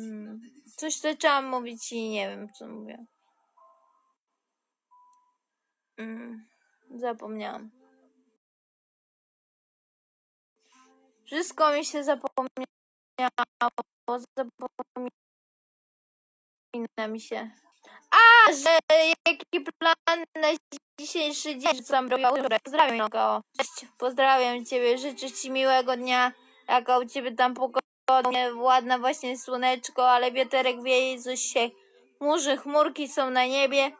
Mm, coś zaczęłam mówić i nie wiem, co mówię. Mm, zapomniałam. Wszystko mi się zapomniało. Zapomina mi się. A, że jaki plan na dzisiejszy dzień że sam. Pozdrawiam, Joko. Cześć, pozdrawiam Ciebie. Życzę Ci miłego dnia. Jaka u Ciebie tam pogoda? Ładna właśnie słoneczko, ale wiaterek wieje coś się chmurzy. Chmurki są na niebie.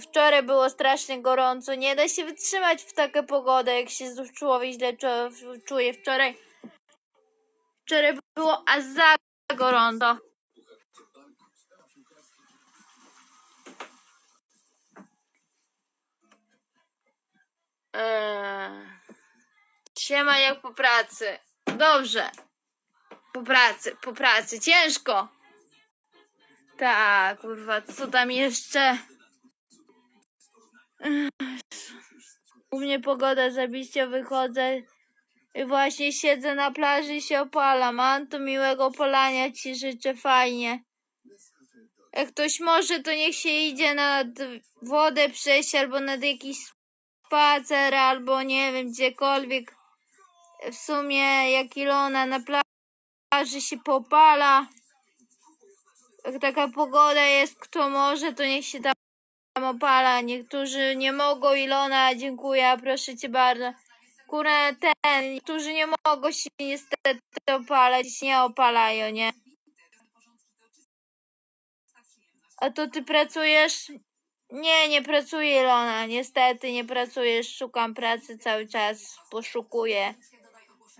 Wczoraj było strasznie gorąco. Nie da się wytrzymać w taką pogodę, jak się człowiek źle czu- czuje. Wczoraj, wczoraj było aż za gorąco. Eee, siema jak po pracy. Dobrze. Po pracy, po pracy. Ciężko. Tak, kurwa, co tam jeszcze? U mnie pogoda zabiście, wychodzę i właśnie siedzę na plaży i się opalam. Anto, miłego polania ci życzę, fajnie. Jak ktoś może, to niech się idzie nad wodę przejść albo nad jakiś spacer, albo nie wiem, gdziekolwiek. W sumie jak Ilona na plaży się popala. Jak taka pogoda jest, kto może, to niech się tam opala. Niektórzy nie mogą, Ilona, dziękuję, proszę cię bardzo. Kurę, ten, niektórzy nie mogą się niestety opalać, nie opalają, nie? A to ty pracujesz? Nie, nie pracuję, Ilona. Niestety nie pracujesz. Szukam pracy cały czas. Poszukuję.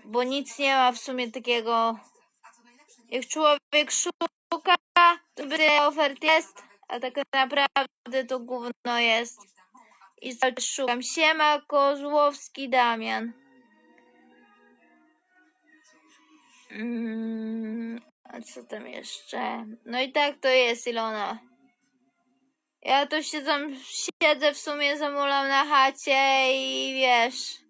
Bo nic nie ma w sumie takiego. Jak człowiek szuka, to by ofert jest, a tak naprawdę to gówno jest. I cały szukam. Siema Kozłowski Damian. Mm, a co tam jeszcze? No i tak to jest, Ilona. Ja tu siedzę, siedzę w sumie, zamulam na chacie i wiesz.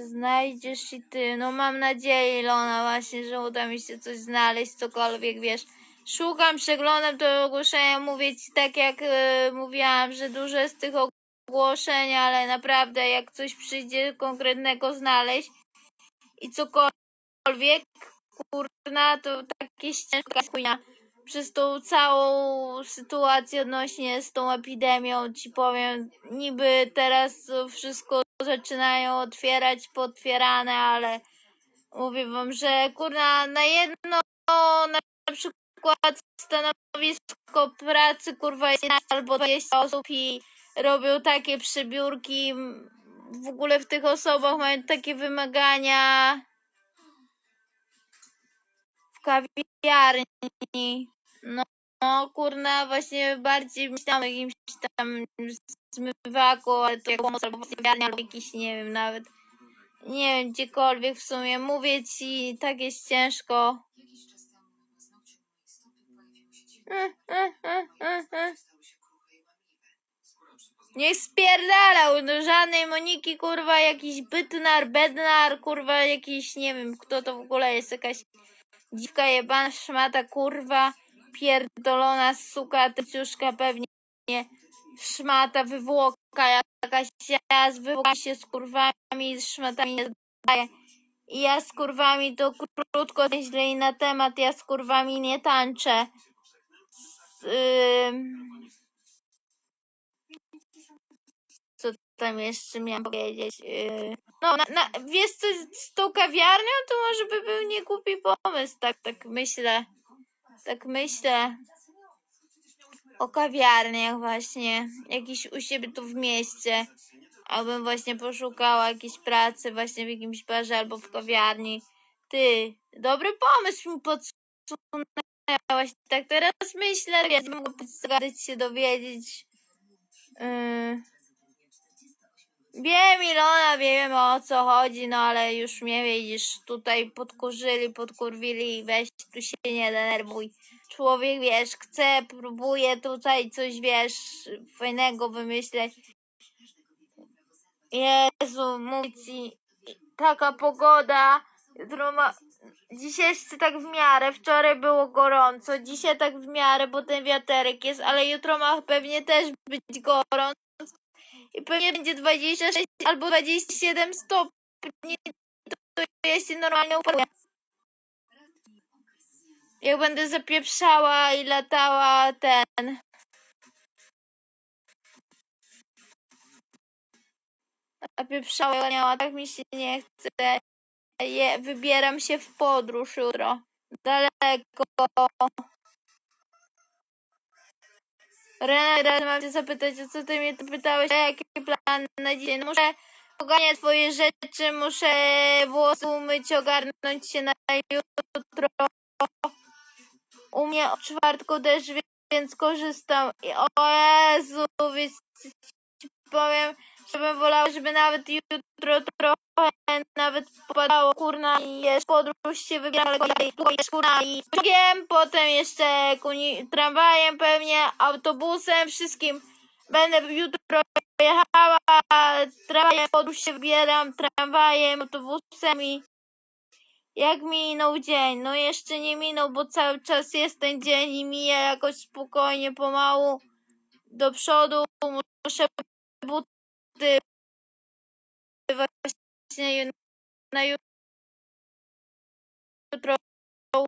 Znajdziesz i ty. No mam nadzieję, Ilona, właśnie, że uda mi się coś znaleźć, cokolwiek, wiesz. Szukam, przeglądam to ogłoszenia, mówię ci tak jak e, mówiłam, że dużo jest tych ogłoszeń, ale naprawdę jak coś przyjdzie konkretnego znaleźć i cokolwiek, kurna, to takie ciężka chujnia. Przez tą całą sytuację odnośnie z tą epidemią ci powiem, niby teraz wszystko zaczynają otwierać, potwierane, ale mówię wam, że kurna na jedno na przykład stanowisko pracy kurwa jest albo 20 osób i robią takie przebiórki w ogóle w tych osobach mają takie wymagania w kawiarni. No, no kurna właśnie bardziej myślałam o jakimś tam zmywaku ale to jak pomoc albo kawiarnia albo jakiś nie wiem nawet nie wiem gdziekolwiek w sumie mówię ci tak jest ciężko eh. Niech spierdalał, no żadnej Moniki, kurwa, jakiś bytnar, bednar, kurwa, jakiś, nie wiem, kto to w ogóle jest, jakaś dziwka jebana szmata, kurwa, pierdolona suka, tyciuszka pewnie, szmata, wywłoka, jakaś, ja z się z kurwami, z szmatami nie zdaję. I ja z kurwami to krótko, źle i na temat, ja z kurwami nie tańczę. Z, ym, co tam jeszcze miałam powiedzieć? Yy, no, na, na, wiesz co, z tą kawiarnią to może by był niegłupi pomysł, tak, tak myślę. Tak myślę o kawiarniach właśnie, jakiś u siebie tu w mieście. Abym właśnie poszukała jakiejś pracy właśnie w jakimś barze albo w kawiarni. Ty, dobry pomysł mi podsunęłaś. Tak teraz myślę, ja mogę się dowiedzieć. Yy. Wiem Ilona, wiem o co chodzi, no ale już mnie widzisz, tutaj podkurzyli, podkurwili weź tu się nie denerwuj. Człowiek, wiesz, chce, próbuje tutaj coś, wiesz, fajnego wymyśleć. Jezu, mówię ci, taka pogoda, Jutro ma... Dzisiaj jest tak w miarę, wczoraj było gorąco, dzisiaj tak w miarę, bo ten wiaterek jest, ale jutro ma pewnie też być gorąco i pewnie będzie 26 albo 27 stopni, to ja się normalnie uparuję. Jak będę zapieprzała i latała ten... Zapieprzała i miała, tak mi się nie chce. Je, wybieram się w podróż jutro. Daleko. Rena, raz mam cię zapytać, o co ty mnie tu pytałeś, a jakie plany na dzisiaj? No muszę ogarniać twoje rzeczy, muszę włosy umyć, ogarnąć się na jutro. U mnie o czwartku deszcz, więc korzystam. I o Jezu, więc powiem, żebym wolała, żeby nawet jutro trochę nawet popadało, kurna, i jeszcze podróż się wybiera, ale długo jest, kurna, i pociągiem, potem jeszcze kuni, tramwajem pewnie, autobusem, wszystkim. Będę jutro jechała, tramwajem, podróż się wybieram, tramwajem, autobusem i jak minął dzień? No jeszcze nie minął, bo cały czas jest ten dzień i mija jakoś spokojnie, pomału do przodu. Muszę buty właśnie na jutro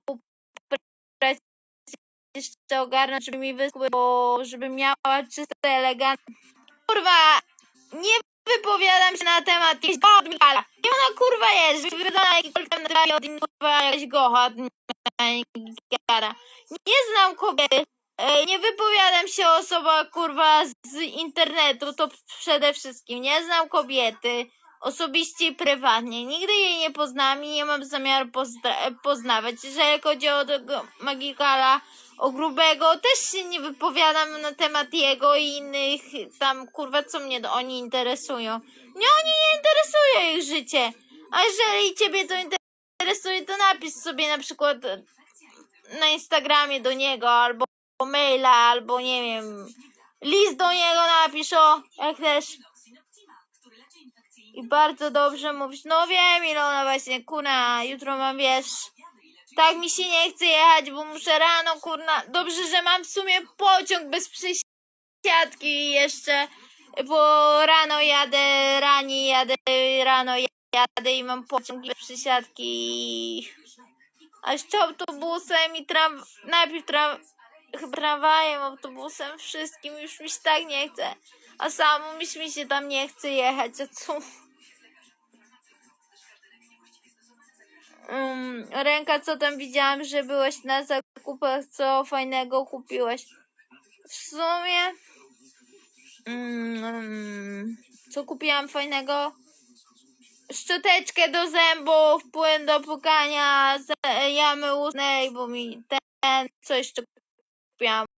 ubrać, jeszcze ogarnąć, żeby mi wyschły, bo żeby miała czyste, eleganckie. Kurwa, nie wypowiadam się na temat jakiejś Migala. Nie ona kurwa jest, wypowiadana jakikolwiek na od kurwa jakaś gocha. Nie znam kobiety. E, Nie wypowiadam się o osobach kurwa z internetu, to przede wszystkim. Nie znam kobiety osobiście i prywatnie. Nigdy jej nie poznałam i nie mam zamiaru poznawać. Jeżeli chodzi o tego Magikala, o grubego, też się nie wypowiadam na temat jego i innych tam, kurwa, co mnie oni interesują. Nie, oni nie interesuje ich życie. A jeżeli ciebie to interesuje, to napisz sobie na przykład na Instagramie do niego, albo maila, albo nie wiem, list do niego napisz, o, jak też. I bardzo dobrze mówisz, no wiem Ilona właśnie, kurna, jutro mam, wiesz, tak mi się nie chce jechać, bo muszę rano, kurna, dobrze, że mam w sumie pociąg bez przesiadki jeszcze, bo rano jadę, rani jadę, rano jadę i mam pociąg bez przesiadki a jeszcze autobusem i tram, najpierw tram, chyba tramwajem, autobusem, wszystkim już mi się tak nie chce. A samą mi się tam nie chce jechać, a co? Um, ręka, co tam widziałam, że byłeś na zakupach, co fajnego kupiłeś? W sumie, mm, co kupiłam fajnego? Szczoteczkę do zębów, płyn do pukania, jamy ustnej, bo mi ten, co jeszcze kupiłam?